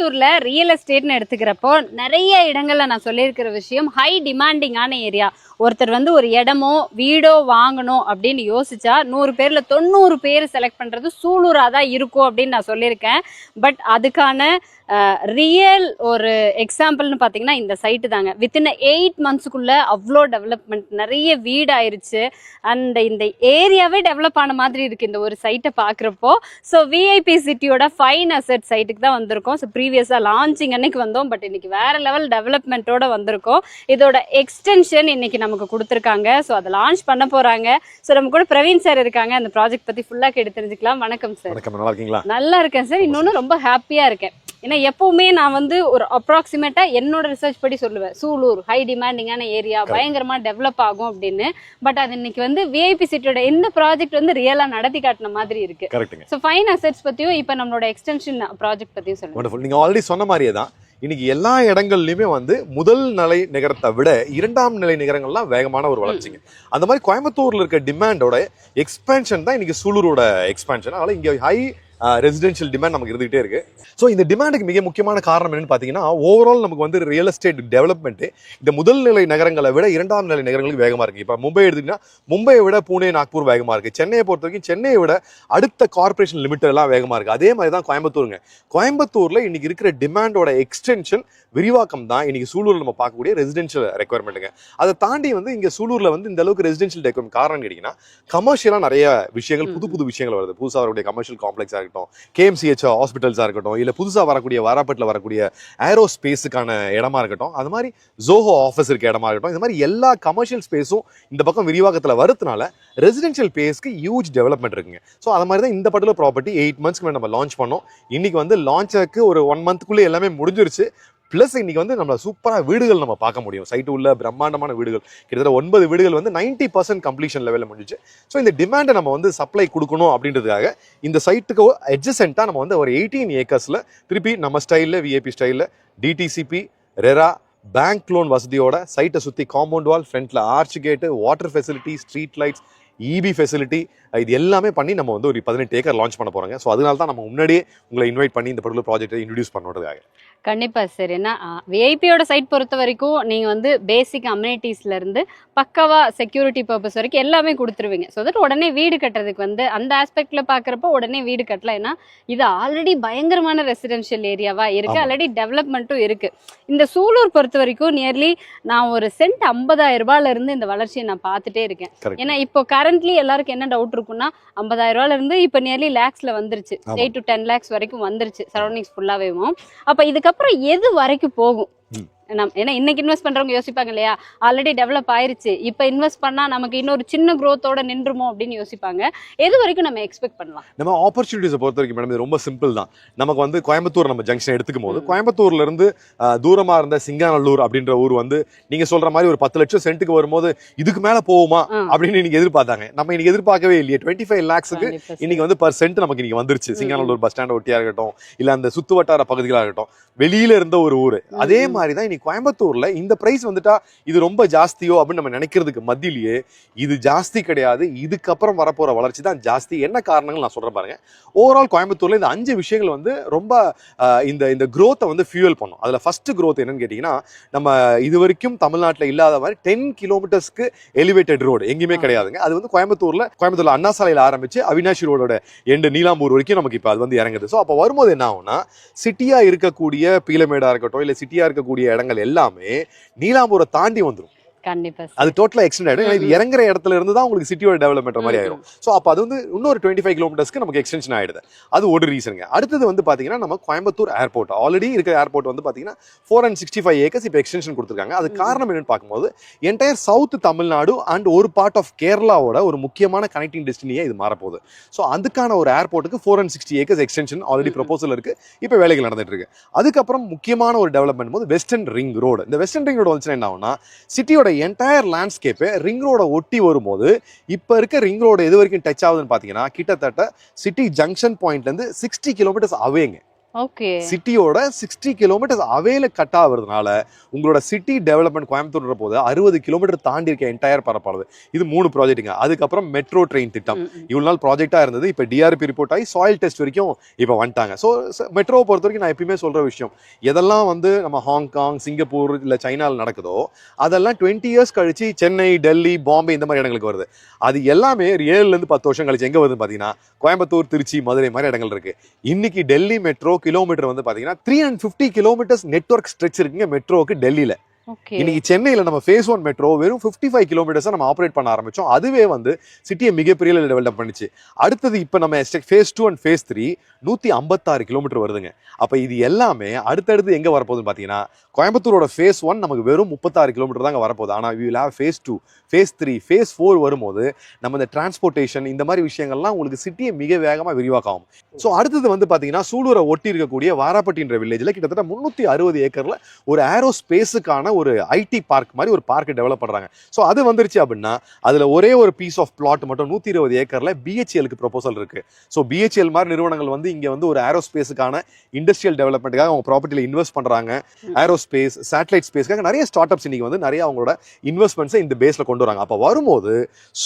கோயம்புத்தூரில் ரியல் எஸ்டேட்னு எடுத்துக்கிறப்போ நிறைய இடங்களில் நான் சொல்லியிருக்கிற விஷயம் ஹை டிமாண்டிங்கான ஏரியா ஒருத்தர் வந்து ஒரு இடமோ வீடோ வாங்கணும் அப்படின்னு யோசிச்சா நூறு பேரில் தொண்ணூறு பேர் செலக்ட் பண்ணுறது சூளுராக தான் இருக்கும் அப்படின்னு நான் சொல்லியிருக்கேன். பட் அதுக்கான ரியல் ஒரு எக்ஸாம்பிள்னு பார்த்தீங்கன்னா இந்த சைட்டு தாங்க. வித்தின் எயிட் மந்த்ஸுக்குள்ள அவ்வளோ டெவலப்மெண்ட் நிறைய வீடு ஆயிருச்சு. அண்ட் இந்த ஏரியாவே டெவலப் ஆன மாதிரி இருக்கு இந்த ஒரு சைட்டை பார்க்குறப்போ ஸோ விஐபி சிட்டியோட ஃபைன் அசெட் சைட்டுக்கு தான் வந்திருக்கோம். ஸோ ப்ரீவியஸாக லான்ச்சிங் அன்னைக்கு வந்தோம். பட் இன்னைக்கு வேற லெவல் டெவலப்மெண்ட்டோட வந்திருக்கோம். இதோட எக்ஸ்டென்ஷன் இன்னைக்கு நமக்கு கொடுத்துருக்காங்க. ஸோ அதை லான்ச் பண்ண போறாங்க. ஸோ நம்ம கூட பிரவீன் சார் இருக்காங்க. அந்த ப்ராஜெக்ட் பத்தி ஃபுல்லாக கேட்டு தெரிஞ்சுக்கலாம். வணக்கம் சார் வணக்கம். நல்லா இருக்கீங்களா? நல்லா இருக்கேன் சார் இன்னொன்று ரொம்ப ஹாப்பியா இருக்கேன். ஏன்னா எப்பவுமே நான் வந்து ஒரு அப்ராக்சிமேட்டா என்னோட ரிசர்ச் படி சொல்லுவேன். சூலூர் ஹை டிமாண்டிங்கான ஏரியா பயங்கரமா டெவலப் ஆகும் அப்படின்னு. பட் அது இன்னைக்கு வந்து விஐபி சிட்டியோட இந்த ப்ராஜெக்ட் வந்து ரியலா நடத்தி காட்டின மாதிரி இருக்கு. ஸோ ஃபைன் அசெட்ஸ் பத்தியும் இப்போ நம்மளோட எக்ஸ்டென்ஷன் ப்ராஜெக்ட் பத்தியும் சொல்லுங்க. வண்டர்ஃபுல் நீங்க ஆல்ரெடி சொன்ன மாதிரியே தான். இன்னைக்கு எல்லா இடங்கள்லயுமே வந்து முதல் நிலை நிகரத்தை விட இரண்டாம் நிலை நிகரங்கள்லாம் வேகமான ஒரு வளர்ச்சிங்க. அந்த மாதிரி கோயம்புத்தூர்ல இருக்க டிமாண்டோட எக்ஸ்பேன்ஷன் தான் இன்னைக்கு சூலூரோட எக்ஸ்பேன்ஷன் அதனால இங்க ஹை ரெசிடென்ஷியல் டிமாண்ட் நமக்கு இருந்துகிட்டே இருக்கு. ஸோ இந்த டிமாண்டுக்கு மிக முக்கியமான காரணம் என்னன்னு பார்த்தீங்கன்னா ஓவரால் நமக்கு வந்து ரியல் எஸ்டேட் டெவலப்மெண்ட் இந்த முதல் நிலை நகரங்களை விட இரண்டாம் நிலை நகரங்களுக்கு வேகமாக இருக்கு. இப்போ மும்பை எடுத்தீங்கன்னா மும்பையை விட பூனே நாக்பூர் வேகமாக இருக்கு. சென்னையை பொறுத்த வரைக்கும் சென்னையை விட அடுத்த கார்ப்பரேஷன் லிமிட் எல்லாம் வேகமாக இருக்கு. அதே மாதிரி தான் கோயம்புத்தூருங்க. கோயம்புத்தூர்ல இன்னைக்கு இருக்கிற டிமாண்டோட எக்ஸ்டென்ஷன் விரிவாக்கம் தான் இன்னைக்கு சூலூர்ல நம்ம பார்க்கக்கூடிய ரெசிடென்ஷியல் ரெக்குவயர்மெண்ட்டுங்க அதை தாண்டி வந்து இங்க சூலூர்ல வந்து இந்த அளவுக்கு ரெசிடென்ஷியல் ரெக்குவயர்மெண்ட் காரணம் கேட்டீங்கன்னா கமர்ஷியலாக நிறைய விஷயங்கள் புது புது விஷயங்கள் வருது. புதுசாக வரக்கூடிய கமர்ஷியல் காம்ப்ளெக்ஸாக இருக்கட்டும் கேஎம்சிஹெச் ஹாஸ்பிட்டல்ஸாக இருக்கட்டும் இல்லை புதுசாக வரக்கூடிய வாராப்பட்டில் வரக்கூடிய ஏரோ ஸ்பேஸுக்கான இடமா இருக்கட்டும் அது மாதிரி ஜோஹோ ஆஃபீஸ் இருக்க இடமா இருக்கட்டும் இந்த மாதிரி எல்லா கமர்ஷியல் ஸ்பேஸும் இந்த பக்கம் விரிவாக்கத்தில் வரதுனால ரெசிடென்ஷியல் பேஸ்க்கு ஹியூஜ் டெவலப்மெண்ட் இருக்குங்க. ஸோ அது மாதிரி தான் இந்த பர்டிகுலர் ப்ராப்பர்ட்டி எயிட் மந்த்ஸ்க்கு மேலே நம்ம லான்ச் பண்ணோம். இன்னைக்கு வந்து லான்ச்சுக்கு ஒரு ஒன் மந்த்க்குள்ளே எல்லாமே முடிஞ்சிருச்சு. ப்ளஸ் இன்னைக்கு வந்து நம்ம சூப்பராக வீடுகள் நம்ம பார்க்க முடியும். சைட்டு உள்ள பிரம்மாண்டமான வீடுகள். கிட்டத்தட்ட ஒன்பது வீடுகள் வந்து நைன்டி பர்சன்ட் கம்ப்ளீஷன் லெவலில் முடிஞ்சிச்சு. ஸோ இந்த டிமாண்டை நம்ம வந்து சப்ளை கொடுக்கணும் அப்படின்றதுக்காக இந்த சைட்டுக்கு அட்ஜசென்ட்டாக நம்ம வந்து ஒரு எயிட்டீன் ஏக்கர்ஸில் திருப்பி நம்ம ஸ்டைலில் விஏபி ஸ்டைலில் டிடிசிபி ரெரா பேங்க் லோன் வசதியோட சைட்டை சுற்றி காம்பவுண்ட் வால் ஃப்ரண்ட்டில் arch gate water facility street lights EB facility இது எல்லாமே பண்ணி நம்ம வந்து ஒரு பதினெட்டு ஏக்கர் லான்ச் பண்ண போறாங்க. ஸோ அதனால தான் நம்ம முன்னாடியே உங்களை இன்வைட் பண்ணி இந்த பர்டிகுலர் ப்ராஜெக்ட்டை இன்ட்ரடியூஸ் பண்ணுறதுக்காக கண்டிப்பா சார் ஏன்னா விஐபியோட சைட் பொறுத்த வரைக்கும் நீங்க வந்து பேசிக் அம்யூனிட்டிஸ்ல இருந்து பக்காவா செக்யூரிட்டி பர்பஸ் வரைக்கும் எல்லாமே கொடுத்துருவீங்க. ஸோ தட் உடனே வீடு கட்டுறதுக்கு வந்து அந்த ஆஸ்பெக்ட்ல பாக்குறப்போ உடனே வீடு கட்டலாம். ஏன்னா இது ஆல்ரெடி பயங்கரமான ரெசிடென்ஷியல் ஏரியாவா இருக்கு. ஆமா. ஆல்ரெடி டெவலப்மெண்ட்டும் இருக்கு. இந்த சூலூர் பொறுத்த வரைக்கும் நியர்லி நான் ஒரு சென்ட் ஐம்பதாயிரம் ரூபாயில இருந்து இந்த வளர்ச்சியை நான் பார்த்துட்டே இருக்கேன். ஏன்னா இப்போ கரண்ட்லி எல்லாருக்கும் என்ன டவுட் இருக்குன்னா ஐம்பதாயிரம் ரூபாயில இருந்து இப்போ நியர்லி லேக்ஸ்ல வந்துருச்சு. எயிட் டு டென் லேக்ஸ் வரைக்கும் வந்துருச்சு சரௌண்டிங்ஸ் ஃபுல்லாவேவும் அப்ப இதுக்கப்புறம் எது வரைக்கும் போகும். நம் ஏன்னா இன்னைக்கு இன்வெஸ்ட் பண்றவங்க யோசிப்பாங்க இல்லையா ஆல்ரெடி டெவலப் ஆயிருச்சு இப்போ இன்வெஸ்ட் பண்ணா நமக்கு இன்னொரு சின்ன growth-ஓட நின்றுமோ அப்படின்னு யோசிப்பாங்க எது வரைக்கும் நம்ம எக்ஸ்பெக்ட் பண்ணலாம் நம்ம ஆப்பர்ச்சுனிட்டிஸை பொறுத்த வரைக்கும் மேடம் இது ரொம்ப சிம்பிள் தான் நமக்கு வந்து கோயம்புத்தூர் நம்ம ஜங்ஷன் எடுத்துக்கும் போது ம். கோயம்புத்தூர்ல இருந்து அஹ், தூரமா இருந்த சிங்காநல்லூர் அப்படின்ற ஊர் வந்து நீங்க சொல்ற மாதிரி ஒரு பத்து லட்சம் சென்ட்டுக்கு வரும்போது இதுக்கு மேல போகுமா. அப்படின்னு இன்னைக்கு எதிர்பார்த்தாங்க நம்ம இன்னைக்கு எதிர்பார்க்கவே இல்லையே டுவெண்ட்டி ஃபைவ் லேக்ஸுக்கு. இன்னைக்கு வந்து பர் சென்ட் நமக்கு இன்னைக்கு வந்துருச்சு. சிங்காநல்லூர் பஸ் ஸ்டாண்ட் ஒட்டியா இருக்கட்டும் இல்ல அந்த சுத்து வட்டார பகுதிகளா இருக்கட்டும் வெளியில இருந்த ஒரு ஊர் அதே. மாதிரி தான் இன்னைக்கு கோயம்புத்தூர்ல இந்த பிரைஸ் வந்துட்டா இது ரொம்ப ஜாஸ்தியோ அப்படின்னு நம்ம நினைக்கிறதுக்கு மத்தியிலேயே இது ஜாஸ்தி கிடையாது. இதுக்கப்புறம் வரப்போற வளர்ச்சி தான் ஜாஸ்தி. என்ன காரணங்கள் நான் சொல்றேன் பாருங்க. ஓவரால் கோயம்புத்தூர்ல இந்த அஞ்சு விஷயங்கள் வந்து ரொம்ப இந்த இந்த growth-அ வந்து ஃபியூல் பண்ணும். அதுல ஃபர்ஸ்ட் growth என்னன்னு கேட்டீங்கன்னா நம்ம இது வரைக்கும் தமிழ்நாட்டுல இல்லாத மாதிரி டென் கிலோமீட்டர்ஸ்க்கு எலிவேட்டட் ரோடு எங்கேயுமே. கிடையாதுங்க. அது வந்து கோயம்புத்தூர்ல கோயம்புத்தூர்ல அண்ணா சாலையில ஆரம்பிச்சு அவினாஷி ரோடோட எண்டு நீலாம்பூர் வரைக்கும் நமக்கு இப்போ அது வந்து இறங்குது. ஸோ அப்போ வரும்போது என்ன ஆகும்னா சிட்டியா இருக்கக்கூடிய பீலமேடா இருக்கட்டும் இல்ல சிட்டியா இருக்கக்கூடிய இடங்கள் எல்லாமே நீலாம்பூரை தாண்டி வந்துடும் கண்டிப்பா. அது டோட்டலா எக்ஸ்டெண்ட் ஆயிடும். இது. இறங்குற இடத்துல இருந்து தான் உங்களுக்கு சிட்டியோட டெவலப்மெண்ட் மாதிரி ம், ஆயிரும். ஸோ அப்போ அது வந்து இன்னொரு டுவெண்ட்டி ஃபைவ் கிலோமீட்டர்ஸ்க்கு நமக்கு எக்ஸ்டென்ஷன் ஆயிடுது. அது ஒரு ரீசனுங்க அடுத்தது வந்து பாத்தீங்கன்னா நம்ம கோயம்புத்தூர் ஏர்போர்ட் ஆல்ரெடி இருக்கிற ஏர்போர்ட் வந்து பாத்தீங்கன்னா four and sixty five acres இப்போ எக்ஸ்டென்ஷன் கொடுத்துருக்காங்க. அது. காரணம் என்னன்னு பார்க்கும்போது என்டையர் சவுத் தமிழ்நாடு அண்ட் ஒரு பார்ட் ஆஃப் கேரளாவோட ஒரு முக்கியமான கனெக்டிங் டெஸ்டினியே இது மாறப்போகுது. ஸோ அதுக்கான ஒரு ஏர்போர்ட்டுக்கு four and sixty acres extension already. Proposal இருக்கு. இப்போ வேலைகள் நடந்துட்டு இருக்கு. அதுக்கப்புறம் முக்கியமான ஒரு டெவலப்மெண்ட் போது வெஸ்டர்ன் ரிங் ரோடு இந்த வெஸ்டர்ன் ரிங் ரோடு வந்துச்சுன்னா என்ன ஆகும்னா சிட்டியோட என்டையர் லேண்ட்ஸ்கேப்பை ரிங் ரோட ஒட்டி வரும்போது இப்போ இருக்க ரிங் ரோடு எது வரைக்கும் டச் ஆகுதுன்னு பார்த்தீங்கன்னா கிட்டத்தட்ட சிட்டி ஜங்ஷன் பாயிண்ட்லேருந்து சிக்ஸ்டி கிலோமீட்டர்ஸ் அவேங்க சிட்டியோட சிக்ஸ்டி கிலோமீட்டர்ஸ் அவேல கட் ஆகுறதுனால உங்களோட சிட்டி டெவலப்மெண்ட் கோயம்புத்தூர்ன்ற போது அறுபது கிலோமீட்டர் தாண்டி இருக்க என்டையர் பரப்பானது இது மூணு ப்ராஜெக்ட்டுங்க அதுக்கப்புறம் மெட்ரோ ட்ரெயின் திட்டம். இவ்வளவு நாள் ப்ராஜெக்டா இருந்தது. இப்போ டிஆர்பி ரிப்போர்ட் ஆகி சாயில் டெஸ்ட் வரைக்கும் இப்போ வந்துட்டாங்க. ஸோ மெட்ரோவை பொறுத்த வரைக்கும் நான் எப்பயுமே சொல்ற விஷயம். எதெல்லாம் வந்து நம்ம ஹாங்காங் சிங்கப்பூர் இல்லை சைனாவில் நடக்குதோ அதெல்லாம் டுவெண்ட்டி இயர்ஸ் கழிச்சு சென்னை டெல்லி பாம்பே இந்த மாதிரி இடங்களுக்கு வருது. அது எல்லாமே ஏழுல இருந்து பத்து வருஷம் கழிச்சு எங்க வருதுன்னு பார்த்தீங்கன்னா கோயம்புத்தூர் திருச்சி மதுரை மாதிரி இடங்கள் இருக்கு. இன்னைக்கு டெல்லி மெட்ரோ கிலோமீட்டர் வந்து பார்த்தீங்கன்னா three and fifty kilometers network stretch இருக்குங்க மெட்ரோக்கு டெல்லியில. இன்னைக்கு சென்னையில் நம்ம ஃபேஸ் ஒன் மெட்ரோ வெறும் 55 ஃபைவ் கிலோமீட்டர்ஸாக நம்ம ஆப்ரேட் பண்ண ஆரம்பிச்சோம். அதுவே வந்து சிட்டியை மிகப்பெரிய டெவலப் பண்ணிச்சு. அடுத்தது இப்போ நம்ம phase two and phase three நூற்றி ஐம்பத்தாறு கிலோமீட்டர் வருதுங்க. அப்போ இது எல்லாமே அடுத்தடுத்து எங்கே வரப்போகுதுன்னு பார்த்தீங்கன்னா கோயம்புத்தூரோட ஃபேஸ் ஒன் நமக்கு வெறும் முப்பத்தாறு கிலோமீட்டர் தாங்க வரப்போகுது. ஆனால் will have phase two phase three phase four வரும்போது நம்ம இந்த டிரான்ஸ்போர்ட்டேஷன் இந்த மாதிரி விஷயங்கள்லாம் உங்களுக்கு சிட்டியை மிக வேகமாக விரிவாக்காகும். ஸோ அடுத்தது வந்து பார்த்தீங்கன்னா சூலூரை ஒட்டி இருக்கக்கூடிய வாராப்பட்டின்ற வில்லேஜில் கிட்டத்தட்ட முந்நூற்றி அறுபது ஏக்கரில் ஒரு ஏரோ ஸ்பேஸுக்கான ஒரு ஐடி பார்க் மாதிரி ஒரு பார்க் டெவலப் பண்ணுறாங்க ஸோ அது வந்துருச்சு அப்படின்னா அதில் ஒரே ஒரு பீஸ் ஆஃப் பிளாட் மட்டும் நூற்றி இருபது ஏக்கரில் பிஹெச்எலுக்கு ப்ரொபோசல் இருக்கு. ஸோ பிஹெச்எல் மாதிரி நிறுவனங்கள் வந்து இங்கே வந்து ஒரு ஏரோ ஸ்பேஸுக்கான இண்டஸ்ட்ரியல் டெவலப்மெண்ட்டுக்காக அவங்க ப்ராப்பர்ட்டியில் இன்வெஸ்ட் பண்ணுறாங்க ஏரோ ஸ்பேஸ் சேட்டலைட் ஸ்பேஸ்க்காக நிறைய ஸ்டார்ட் அப்ஸ் இன்னைக்கு வந்து நிறைய அவங்களோட இன்வெஸ்ட்மெண்ட்ஸை இந்த பேஸில் கொண்டு வராங்க. அப்போ வரும்போது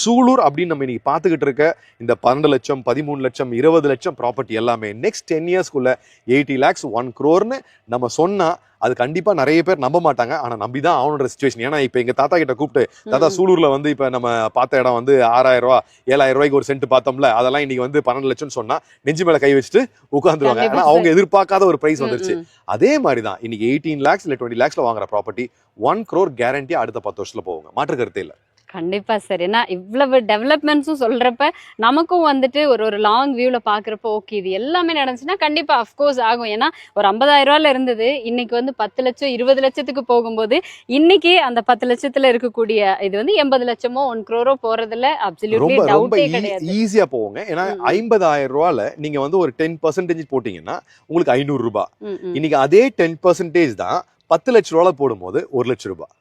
சூலூர் அப்படின்னு நம்ம இன்னைக்கு பார்த்துக்கிட்டு இருக்க இந்த பன்னெண்டு லட்சம் பதிமூணு லட்சம் இருபது லட்சம் ப்ராப்பர்ட்டி எல்லாமே நெக்ஸ்ட் டென் இயர்ஸ்க்குள்ள எயிட்டி லேக்ஸ் ஒன் க்ரோர்னு நம்ம சொன்னா அது கண்டிப்பா நிறைய பேர் நம்ப மாட்டாங்க. ஆனா நம்பி தான் ஆகணுன்ற சுச்சுவேஷன் ஏன்னா இப்போ எங்க தாத்தா கிட்ட கூப்பிட்டு தாத்தா சூலூர்ல வந்து இப்ப நம்ம பார்த்த இடம் வந்து ஆறாயிரம் ரூபா ஏழாயிரம் ரூபாய்க்கு ஒரு சென்ட் பார்த்தோம்ல அதெல்லாம் இன்னைக்கு வந்து பன்னெண்டு லட்சம் சொன்னா நெஞ்சு மேல கை வச்சுட்டு உட்காந்துருவாங்க. கண்டிப்பா ஆனா அவங்க எதிர்பார்க்காத ஒரு பிரைஸ் வந்துருச்சு. அதே மாதிரி தான் இன்னைக்கு எயிட்டீன் லேக்ஸ் இல்ல டுவெண்ட்டி லேக்ஸ்ல வாங்குற ப்ராப்பர்ட்டி ஒன் க்ரோர் கேரண்டி அடுத்த பத்து வருஷத்துல போவாங்க மாற்று கருத்தே இல்ல. கண்டிப்பா சார். ஏன்னா இவ்வளவு டெவலப்மெண்ட்ஸும் சொல்றப்ப நமக்கும் வந்துட்டு ஒரு ஒரு லாங் வியூல பாக்குறப்ப ஓகே இது எல்லாமே நடந்துச்சுன்னா கண்டிப்பா அஃப்கோர்ஸ் ஆகும். ஏன்னா ஒரு ஐம்பதாயிரம் ரூபாயில இருந்தது. இன்னைக்கு வந்து பத்து லட்சம் இருபது லட்சத்துக்கு போகும்போது இன்னைக்கு அந்த பத்து லட்சத்துல இருக்கக்கூடிய இது வந்து எண்பது லட்சமோ ஒன் க்ரோரோ போறதுல அப்சல்யூட்லி டவுட்டே கிடையாது. ஈஸியா போவோங்க. ஏன்னா. ஐம்பதாயிரம் ரூபால நீங்க வந்து ஒரு டென் பர்சன்டேஜ் போட்டீங்கன்னா உங்களுக்கு ஐநூறு ரூபாய். ம், ம். இன்னைக்கு அதே டென் பர்சன்டேஜ் தான் பத்து லட்ச ரூபால போடும்போது ஒரு லட்ச ரூபாய்.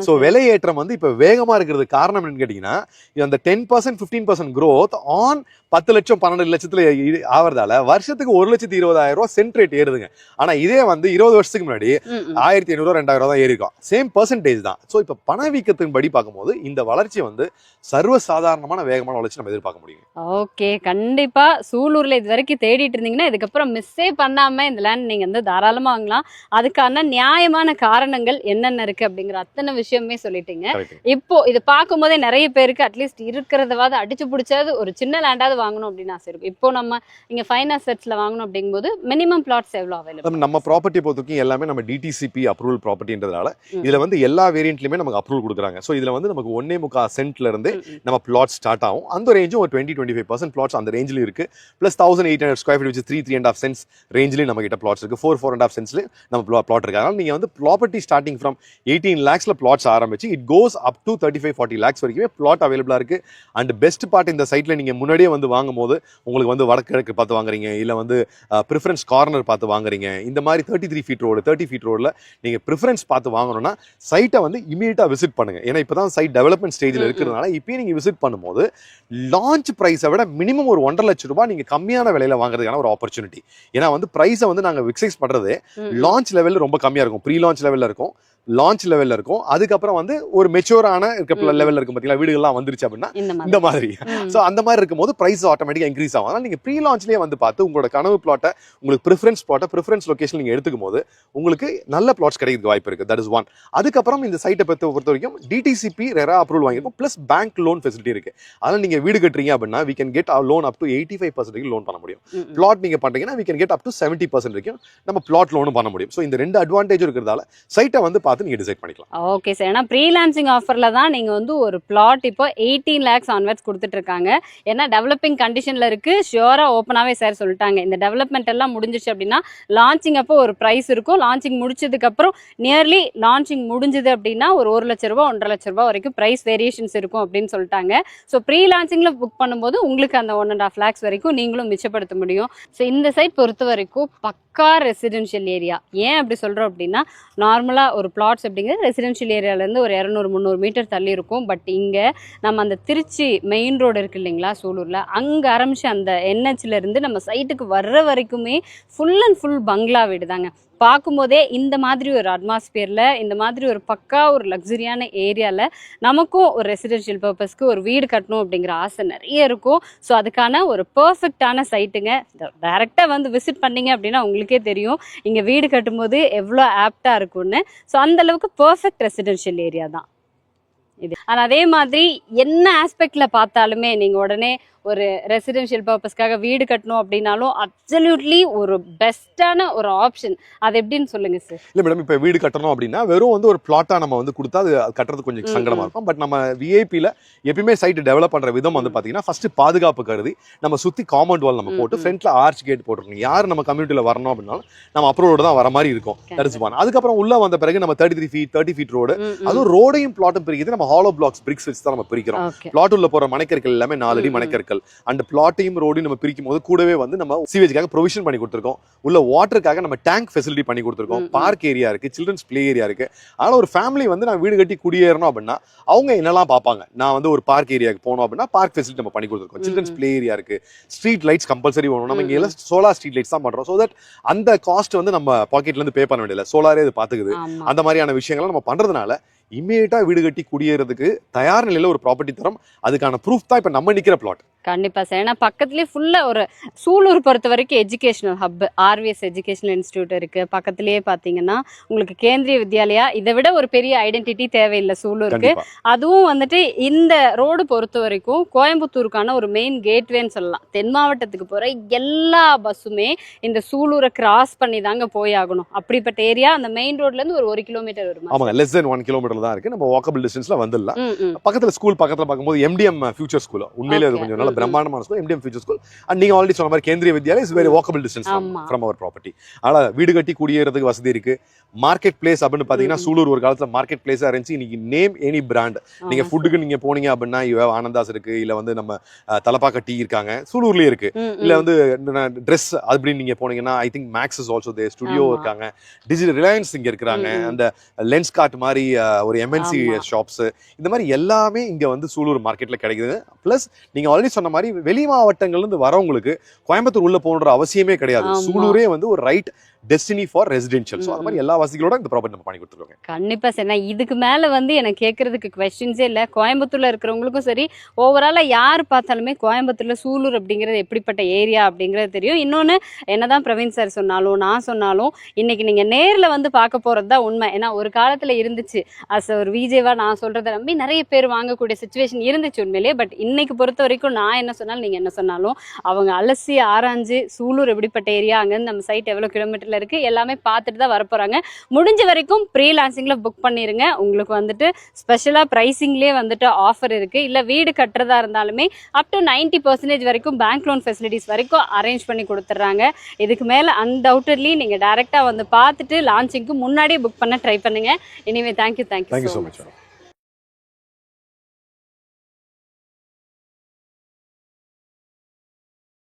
ஸோ. விலையேற்றம் வந்து இப்போ வேகமா இருக்கிறது காரணம் என்னன்னு கேட்டீங்கன்னா அந்த ten percent fifteen percent growth on பத்து லட்சம் பன்னெண்டு லட்சத்துல ஆவறதால வருஷத்துக்கு ஒரு லட்சத்தி இருபதாயிரம் ரூபாய் சென்ட் ரேட் ஏறுதுங்க. ஆனா இதே வந்து இருபது வருஷத்துக்கு முன்னாடி. ஆயிரத்தி ஐநூறு ரெண்டாயிரம் ரூபாய் தான் ஏறிக்கும் சேம் பர்சன்டேஜ் தான். ஸோ இப்போ பணவீக்கத்தின் படி பார்க்கும்போது இந்த வளர்ச்சி வந்து சர்வசாதாரணமான வேகமான வளர்ச்சி நம்ம எதிர்பார்க்க முடியும் ஓகே. கண்டிப்பா சூலூர்ல இது வரைக்கும் தேடிட்டு இருந்தீங்கன்னா இதுக்கப்புறம் மிஸ்ஸே பண்ணாம இந்த லேண்ட் நீங்க வந்து தாராளமா வாங்கலாம். அதுக்கான நியாயமான காரணங்கள் என்னென்ன இருக்கு அப்படிங்கிற அத்தனை விஷயமே சொல்லிட்டீங்க. இப்போ இது பார்க்கும்போதே நிறைய பேருக்கு அட்லீஸ்ட் இருக்கிறதவாது அடிச்சு பிடிச்சாது ஒரு சின்ன லேண்டாவது வாங்கணும் அப்படின்னு ஆசை இருக்கும். இப்போ நம்ம இங்க ஃபைன் அசெட்ஸ்ல வாங்கணும் அப்படிங்கும்போது மினிமம் பிளாட்ஸ் எவ்வளவு அவைலபிள் நம்ம ப்ராப்பர்ட்டி பொறுத்த வரைக்கும் எல்லாமே நம்ம டிடிசிபி அப்ரூவல் ப்ராப்பர்ட்டின்றதால ம். இதுல வந்து எல்லா வேரியன்ட்லயுமே நமக்கு அப்ரூவல் கொடுக்குறாங்க. ஸோ இதுல வந்து நமக்கு ஒன்னே முக்கா சென்ட்ல இருந்து நம்ம பிளாட் ஸ்டார்ட் ஆகும். அந்த ரேஞ்சும் ஒரு twenty twenty five percent flats அந்த ரேஞ்சில் இருக்கு. Plus thousand eight hundred square feet வச்சு three three and half cents ரேஞ்சிலையும் நம்ம கிட்ட பிளாட்ஸ் இருக்கு. ஃபோர் ஃபோர் அண்ட் ஆஃப் சென்ஸ்ல நம்ம பிளாட் இருக்கு. அதனால நீங்க வந்து ப்ராப்பர்ட்டி ஸ்டார்டிங் ஃப்ரம் எயிட்டீன் லேக்ஸ்ல பிளாட்ஸ் ஆரம்பிச்சு it goes up to thirty five forty lakhs வரைக்குமே பிளாட் அவைலபிளா இருக்கு. அண்ட் பெஸ்ட் பார்ட் இந்த சைட்ல நீங்க முன்னாடியே வந்து வாங்கும் போது உங்களுக்கு வந்து வடகிழக்கு பார்த்து வாங்குறீங்க இல்ல வந்து ப்ரிஃபரன்ஸ் கார்னர் பார்த்து வாங்குறீங்க. இந்த மாதிரி thirty three feet road thirty feet ரோட்ல நீங்க ப்ரிஃபரன்ஸ் பார்த்து வாங்கணும்னா சைட்டை வந்து இமீடியட்டா விசிட் பண்ணுங்க. ஏன்னா இப்பதான் சைட் டெவலப்மெண்ட் ஸ்டேஜ்ல. இருக்கிறதுனால இப்பயும் நீங்க விசிட் பண்ணும்போது லான்ச் பிரைஸை விட மினிமம் ஒரு ஒன்றரை லட்சம் ரூபாய் நீங்க கம்மியான விலையில வாங்குறதுக்கான ஒரு ஆப்பர்ச்சுனிட்டி ஏன்னா வந்து பிரைஸை வந்து நாங்க விக்சைஸ் பண்றது லான்ச் லெவல் ரொம்ப கம்மியா இருக்கும். ப்ரீ லான்ச் லெவல்ல இருக்கும். லான்ச் லெவல்ல இருக்கும். அதுக்கப்புறம் வந்து ஒரு மெச்சூரான இருக்க. லெவல்ல இருக்கும் பாத்தீங்களா? வீடுகள்லாம் வந்துருச்சு அப்படின்னா இந்த மாதிரி. ஸோ அந்த மாதிரி இருக்கும்போது பிரைஸ் ஆட்டோமேட்டிக்காக இன்க்ரீஸ் ஆகும். அதனால நீங்கள் ப்ரீ லான்ச்லேயே வந்து பார்த்து உங்களோட கனவு பிளாட்டை உங்களுக்கு ப்ரிஃபரன்ஸ் பிளாட்டை ப்ரிஃபரன்ஸ் லொகேஷன் நீங்கள் எடுத்துக்கும் போது உங்களுக்கு நல்ல பிளாட்ஸ் கிடைக்கிறதுக்கு வாய்ப்பு இருக்குது தட் இஸ் ஒன் அதுக்கப்புறம் இந்த சைட்டை பொறுத்த பொறுத்த வரைக்கும் டிடிசிபி ரெரா அப்ரூவல் வாங்கியிருக்கும். ப்ளஸ் பேங்க் லோன் ஃபெசிலிட்டி இருக்கு. அதனால நீங்கள் வீடு கட்டுறீங்க அப்படின்னா we can get loan up to eighty five percent loan பண்ண முடியும். பிளாட் நீங்கள் பண்ணுறீங்கன்னா we can get up to seventy percent வரைக்கும் நம்ம பிளாட் லோனும் பண்ண முடியும். ஸோ இந்த ரெண்டு அட்வான்டேஜ் இருக்கிறதால சைட்டை வந்து பார்த்து நீங்கள் டிசைட் பண்ணிக்கலாம். ஓகே சார் ஏன்னா ப்ரீலான்சிங் ஆஃபரில் தான் நீங்கள் வந்து ஒரு பிளாட் இப்போ எயிட்டீன் லேக்ஸ் ஆன்வர்ட்ஸ் கொடுத்துட்ருக்காங்க. ஏன்னா டெவலப்பிங் கண்டிஷனில் இருக்குது ஷியோராக ஓப்பனாகவே சார் சொல்லிட்டாங்க. இந்த டெவலப்மெண்ட் எல்லாம் முடிஞ்சிச்சு அப்படின்னா லான்ச்சிங் அப்போ ஒரு ப்ரைஸ் இருக்கும். லான்ச்சிங் முடிச்சதுக்கப்புறம் நியர்லி லான்ச்சிங் முடிஞ்சது அப்படின்னா ஒரு ஒரு லட்ச ரூபா ஒன்றரை லட்ச ரூபா வரைக்கும் ப்ரைஸ் வேரியேஷன்ஸ் இருக்கும் அப்படின்னு சொல்லிட்டாங்க. ஸோ ப்ரீ லான்ச்சிங்கில் புக் பண்ணும்போது உங்களுக்கு அந்த ஒன் அண்ட் ஆஃப் லேக்ஸ் வரைக்கும் நீங்களும் மிச்சப்படுத்த முடியும். ஸோ இந்த சைட் பொறுத்த வரைக்கும் பக்கா ரெசிடென்ஷியல் ஏரியா ஏன் அப்படி சொல்கிறோம் அப்படின்னா நார்மலாக ஒரு பிளாட்ஸ் அப்படிங்கிறது ரெசிடென்ஷியல் ஏரியாவிலேருந்து ஒரு இரநூறு முந்நூறு மீட்டர் தள்ளி இருக்கும். பட் இங்கே நம்ம அந்த திருச்சி மெயின் ரோடு இருக்குது இல்லைங்களா சூலூரில்? அங்கே ஆரம்பித்து அந்த என்ஹெச்லேருந்து நம்ம சைட்டுக்கு வர்ற வரைக்குமே ஃபுல் அண்ட் ஃபுல் பங்களா வீடு தாங்க பார்க்கும்போதே இந்த மாதிரி ஒரு அட்மாஸ்பியரில் இந்த மாதிரி ஒரு பக்கா ஒரு லக்ஸுரியான ஏரியாவில் நமக்கும் ஒரு ரெசிடென்ஷியல் பர்பஸ்க்கு ஒரு வீடு கட்டணும் அப்படிங்கிற ஆசை நிறைய இருக்கும். ஸோ அதுக்கான ஒரு பர்ஃபெக்டான சைட்டுங்க டைரெக்டாக வந்து விசிட் பண்ணிங்க அப்படின்னா உங்களுக்கே தெரியும். இங்கே வீடு கட்டும்போது எவ்வளோ ஆப்டாக இருக்கும்னு. ஸோ அந்த அளவுக்கு பர்ஃபெக்ட் ரெசிடென்ஷியல் ஏரியா தான். இது. ஆனால் அதே மாதிரி என்ன ஆஸ்பெக்ட்ல பார்த்தாலுமே நீங்கள் உடனே ஒரு ரெசிடென்ஷியல் பர்பஸ்க்காக வீடு கட்டணும் அப்படின்னாலும் அப்சல்யூட்லி ஒரு பெஸ்ட்டான ஒரு ஆப்ஷன் அது எப்படின்னு சொல்லுங்க சார் இல்ல மேடம் இப்ப வீடு கட்டணும் அப்படின்னா வெறும் வந்து ஒரு பிளாட்டா நம்ம வந்து கொடுத்தா அது கட்டுறது கொஞ்சம் ம், சங்கடமா ம். இருக்கும். பட் நம்ம விஐபில எப்பயுமே சைட் டெவலப் பண்ற விதம் வந்து பாத்தீங்கன்னா ஃபர்ஸ்ட் பாதுகாப்பு கருதி நம்ம சுத்தி காம்பவுண்ட் வால் நம்ம போட்டு ம். ஃப்ரண்ட்ல ஆர்ச் கேட் போட்டுருக்கோம் யார் நம்ம கம்யூனிட்டில வரணும் அப்படின்னாலும் நம்ம அப்ரோடு தான் வர மாதிரி இருக்கும். தடுச்சு போன அதுக்கப்புறம் உள்ள வந்த பிறகு நம்ம thirty three feet thirty feet road அதுவும் ரோடையும் பிளாட்டும் பிரிக்கிறது நம்ம ஹாலோ பிளாக்ஸ் பிரிக்ஸ் வச்சு தான் நம்ம பிரிக்கிறோம். பிளாட் உள்ள போற மனைக்கற்கள் எல்லாமே நாலு அடி. மனைக்கற்கள். அந்த பிளாட்டையும் ரோடையும் நம்ம பிரிக்கும் போது கூடவே வந்து நம்ம சீவேஜ்க்காக ப்ரொவிஷன் பண்ணி கொடுத்துருக்கோம். உள்ள வாட்டருக்காக நம்ம டேங்க் ஃபெசிலிட்டி பண்ணி கொடுத்துருக்கோம். பார்க் ஏரியா இருக்கு சில்ட்ரன்ஸ் ப்ளே ஏரியா இருக்கு. அதனால ஒரு ஃபேமிலி வந்து நான் வீடு கட்டி குடியேறணும் அப்படின்னா அவங்க என்னெல்லாம் பார்ப்பாங்க? நான் வந்து ஒரு பார்க் ஏரியாக்கு போனோம் அப்படின்னா பார்க் ஃபெசிலிட்டி நம்ம பண்ணி கொடுத்துருக்கோம். சில்ட்ரன்ஸ். ப்ளே ஏரியா இருக்கு. ஸ்ட்ரீட் லைட்ஸ் கம்பல்சரி வேணும். நம்ம இங்க சோலார் ஸ்ட்ரீட் லைட்ஸ் தான் பண்றோம். ஸோ தட் அந்த காஸ்ட் வந்து நம்ம பாக்கெட்ல இருந்து பே பண்ண வேண்டியதில்லை. சோலாரே இது பாத்துக்குது அந்த மாதிரியான விஷயங்களை நம்ம பண்றதுனால இம்மீடியட்டா வீடு கட்டி குடியேறதுக்கு தயார் நிலையில ஒரு ப்ராப்பர்ட்டி தரம். அதுக்கான ப்ரூஃப் தான் இப்ப நம்ம நிக்கிற பிளாட் கண்டிப்பா சார் ஏன்னா பக்கத்துலயே ஃபுல்லா ஒரு சூலூர் பொறுத்த வரைக்கும் educational hub RVS educational institute இருக்கு. பக்கத்துலயே பாத்தீங்கன்னா உங்களுக்கு கேந்திரிய வித்யாலயா இதை விட ஒரு பெரிய ஐடென்டிட்டி தேவையில்லை சூலூருக்கு. அதுவும் வந்துட்டு இந்த ரோடு பொறுத்த வரைக்கும் கோயம்புத்தூருக்கான ஒரு மெயின் கேட்வேன்னு சொல்லலாம். தென் மாவட்டத்துக்கு போற எல்லா பஸ்ஸுமே இந்த சூலூரை கிராஸ் பண்ணி தாங்க போய் ஆகணும். அப்படிப்பட்ட ஏரியா அந்த மெயின் ரோட்ல இருந்து ஒரு ஒரு கிலோமீட்டர் வருமா ஆமாங்க லெஸ் தென் ஒன் கிலோமீட்டர் தான் இருக்கு நம்ம வாக்கபிள் டிஸ்டன்ஸ்ல வந்துடலாம். பக்கத்துல ஸ்கூல் பக்கத்துல பார்க்கும்போது எம்டிஎம் ஃபியூச்சர் ஸ்கூல் உண்மையிலே அது. கொஞ்சம் நல்ல. பிரம்மாண்டமான school MDM future school and நீங்க ஆல்ரெடி சொன்ன மாதிரி Kendriya Vidyalaya is very. Walkable distance. From our property அதனால வீடு கட்டி குடியேறதுக்கு வசதி இருக்கு மார்க்கெட் பிளேஸ் அப்படின்னு பாத்தீங்கன்னா ம். சூலூர் ஒரு காலத்துல மார்க்கெட் பிளேஸா இருந்துச்சு இன்னைக்கு நேம் எனி பிராண்ட் நீங்க ஆமா ஃபுட்டுக்கு நீங்க போனீங்க அப்படின்னா ஹேவ் ஆனந்தாஸ் இருக்கு இல்ல வந்து நம்ம தலப்பாக்கா டீ இருக்காங்க சூலூர்லயே இருக்கு ம், இல்ல. வந்து ட்ரெஸ் அப்படின்னு நீங்க போனீங்கன்னா I think Max is also the studio. இருக்காங்க டிஜிட்டல் ரிலையன்ஸ் இங்க இருக்கிறாங்க. அந்த லென்ஸ் கார்ட் மாதிரி ஒரு எம்என்சி. ஷாப்ஸ் இந்த மாதிரி எல்லாமே இங்க வந்து சூலூர் மார்க்கெட்ல கிடைக்குது பிளஸ் நீங்க ஆல்ரெடி சொன்ன மாதிரி வெளி மாவட்டங்கள்ல இருந்து வரவங்களுக்கு கோயம்புத்தூர் உள்ள போகணுன்ற அவசியமே கிடையாது. சூலூரே வந்து ஒரு right destiny for residential so hmm, அந்த மாதிரி எல்லா வசதிகளோட இந்த ப்ராப்பர்ட்டி நம்ம பண்ணி கொடுத்துருக்கோங்க. கண்டிப்பா சார். நான் இதுக்கு மேல வந்து எனக்கு கேட்கறதுக்கு கொஸ்டின்ஸே இல்லை. கோயம்புத்தூர்ல இருக்கிறவங்களுக்கும் சரி ஓவராலா யார் பார்த்தாலுமே கோயம்புத்தூர்ல சூலூர் அப்படிங்கிறது எப்படிப்பட்ட ஏரியா அப்படிங்கிறது தெரியும். இன்னொன்னு என்னதான் பிரவீன் சார் சொன்னாலும் நான் சொன்னாலும் இன்னைக்கு நீங்க நேர்ல வந்து பார்க்க போறது தான் உண்மை. ஏன்னா ஒரு காலத்துல இருந்துச்சு. அஸ் ஒரு விஜேவா நான் சொல்றதை நம்பி நிறைய பேர் வாங்கக்கூடிய சுச்சுவேஷன் இருந்துச்சு உண்மையிலேயே. பட் இன்னைக்கு பொறுத்த வரைக்கும் நான் என்ன சொன்னாலும் நீங்க என்ன சொன்னாலும் அவங்க அலசி ஆராய்ஞ்சு சூலூர் எப்படிப்பட்ட ஏரியா அங்கேருந்து நம்ம சைட் எவ்வளோ கிலோமீட்டர்ல இருக்கு. எல்லாமே பார்த்துட்டு தான் வரப்போறாங்க. முடிஞ்ச வரைக்கும் ப்ரீ லான்சிங்ல புக் பண்ணிருங்க. உங்களுக்கு வந்துட்டு ஸ்பெஷலா ப்ரைசிங்லேயே வந்துட்டு ஆஃபர் இருக்கு. இல்ல வீடு கட்டுறதா இருந்தாலுமே அப் டு நைன்டி பர்சன்டேஜ் வரைக்கும் பேங்க் லோன் ஃபெசிலிட்டிஸ் வரைக்கும் அரேஞ்ச் பண்ணி கொடுத்துட்றாங்க. இதுக்கு மேல அன்டவுட்லி நீங்க டைரக்டா வந்து பார்த்துட்டு லான்ச்சிங்க்கு முன்னாடியே புக் பண்ண ட்ரை பண்ணுங்க. Anyway thank you thank you so much